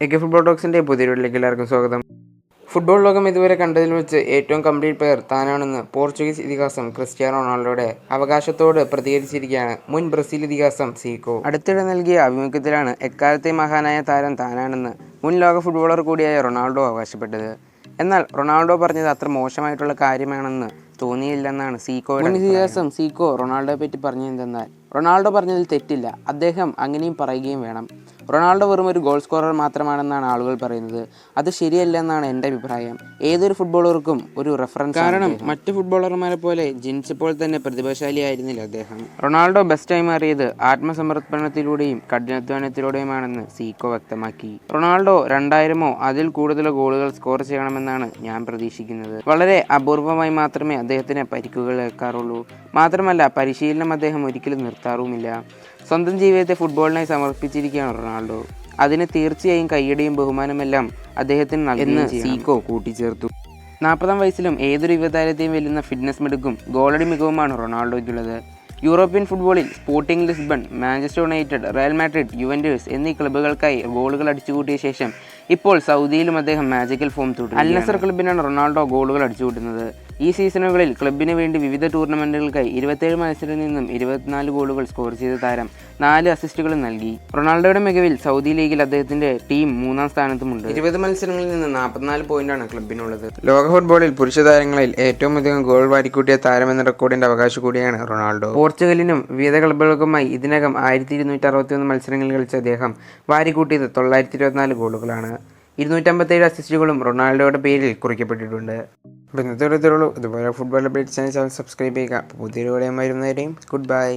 A K football ടോക്സിന്റെ പുതിയൊരുലേക്ക് എല്ലാവർക്കും സ്വാഗതം. ഫുട്ബോൾ ലോകം ഇതുവരെ കണ്ടതിൽ വെച്ച് ഏറ്റവും കംപ്ലീറ്റ് പ്ലെയർ താനാണെന്ന് പോർച്ചുഗീസ് ഇതിഹാസം ക്രിസ്ത്യാനോ റൊണാൾഡോയുടെ അവകാശത്തോട് പ്രതികരിച്ചിരിക്കുകയാണ് മുൻ ബ്രസീൽ ഇതിഹാസം സീക്കോ അടുത്തിടെ നൽകിയ അഭിമുഖ്യത്തിലാണ് എക്കാലത്തെ മഹാനായ താരം താനാണെന്ന് മുൻ ലോക ഫുട്ബോളർ കൂടിയായ റൊണാൾഡോ അവകാശപ്പെട്ടത്. എന്നാൽ റൊണാൾഡോ പറഞ്ഞത് അത്ര മോശമായിട്ടുള്ള കാര്യമാണെന്ന് തോന്നിയില്ലെന്നാണ് സീക്കോ മുൻ ഇതിഹാസം സീക്കോ റൊണാൾഡോയെ പറ്റി പറഞ്ഞതെന്നാൽ റൊണാൾഡോ പറഞ്ഞതിൽ തെറ്റില്ല അദ്ദേഹം അങ്ങനെയും പറയുകയും വേണം. റൊണാൾഡോ വെറും ഒരു ഗോൾ സ്കോറർ മാത്രമാണെന്നാണ് ആളുകൾ പറയുന്നത്. അത് ശരിയല്ല എന്നാണ് എന്റെ അഭിപ്രായം. ഏതൊരു ഫുട്ബോളർക്കും ഒരു റെഫറൻസ് കാരണം മറ്റു ഫുട്ബോളർമാരെ പോലെ ജനിച്ചപ്പോൾ തന്നെ പ്രതിഭാശാലിയായിരുന്നില്ല അദ്ദേഹം. റൊണാൾഡോ ബെസ്റ്റ് ബെസ്റ്റായി മാറിയത് ആത്മസമർപ്പണത്തിലൂടെയും കഠിനാധ്വാനത്തിലൂടെയുമാണെന്ന് സീക്കോ വ്യക്തമാക്കി. റൊണാൾഡോ രണ്ടായിരമോ അതിൽ കൂടുതലോ ഗോളുകൾ സ്കോർ ചെയ്യണമെന്നാണ് ഞാൻ പ്രതീക്ഷിക്കുന്നത്. വളരെ അപൂർവമായി മാത്രമേ അദ്ദേഹത്തിന് പരിക്കുകൾ ഏൽക്കാറുള്ളൂ മാത്രമല്ല പരിശീലനം അദ്ദേഹം ഒരിക്കലും നിർത്താറുമില്ല. സ്വന്തം ജീവിതത്തെ ഫുട്ബോളിനായി സമർപ്പിച്ചിരിക്കുകയാണ് റൊണാൾഡോ. അതിന് തീർച്ചയായും കയ്യടിയും ബഹുമാനമെല്ലാം അദ്ദേഹത്തിന് നൽകുന്ന സീക്കോ കൂട്ടിച്ചേർത്തു. നാൽപ്പതാം വയസ്സിലും ഏതൊരു യുവതാരത്തെയും വെല്ലുന്ന ഫിറ്റ്നസ് മിടുക്കും ഗോളടി മികവുമാണ് റൊണാൾഡോയ്ക്കുള്ളത്. യൂറോപ്യൻ ഫുട്ബോളിൽ Sporting Lisbon Manchester United Real Madrid Juventus എന്നീ ക്ലബ്ബുകൾക്കായി ഗോളുകൾ അടിച്ചുകൂട്ടിയ ശേഷം ഇപ്പോൾ സൗദിയിലും അദ്ദേഹം മാജിക്കൽ ഫോം തുടരും അൽ നസർ ക്ലബിനാണ് റൊണാൾഡോ ഗോളുകൾ അടിച്ചുകൂട്ടുന്നത് ഈ സീസണുകളിൽ ക്ലബിന് വേണ്ടി വിവിധ ടൂർണമെന്റുകൾക്കായി ഇരുപത്തേഴ് മത്സരത്തിൽ നിന്നും ഇരുപത്തിനാല് ഗോളുകൾ സ്കോർ ചെയ്ത താരം നാല് അസിസ്റ്റുകളും നൽകി. റൊണാൾഡോയുടെ മികവിൽ സൗദി ലീഗിൽ അദ്ദേഹത്തിന്റെ ടീം മൂന്നാം സ്ഥാനത്തുമുണ്ട്. ഇരുപത് മത്സരങ്ങളിൽ നിന്ന് നാൽപ്പത്തിനാല് പോയിന്റാണ് ക്ലബിനുള്ളത്. ലോക ഫുട്ബോളിൽ പുരുഷ താരങ്ങളിൽ ഏറ്റവും അധികം ഗോൾ വാരിക്കൂട്ടിയ താരമെന്ന റെക്കോർഡിന്റെ അവകാശം കൂടിയാണ് റൊണാൾഡോ. പോർച്ചുഗലിനും വിവിധ ക്ലബുകൾക്കുമായി ഇതിനകം ആയിരത്തി ഇരുന്നൂറ്റി അറുപത്തിയൊന്ന് മത്സരങ്ങളിൽ കളിച്ച അദ്ദേഹം വാരിക്കൂട്ടിയത് തൊള്ളായിരത്തി ഇരുപത്തിനാല് ഗോളുകളാണ്. ഇരുന്നൂറ്റമ്പത്തേഴ് അസിസ്റ്റുകളും റൊണാൾഡോയുടെ പേരിൽ കുറിക്കപ്പെട്ടിട്ടുണ്ട്. അപ്പോൾ ഇന്നത്തെ ഒരു ഇതുപോലെ ഫുട്ബോൾ അപ്ഡേറ്റ്സ് ചാനൽ സബ്സ്ക്രൈബ് ചെയ്യുക. പുതിയൊരു വീഡിയോ വരുന്നവരെയും ഗുഡ് ബൈ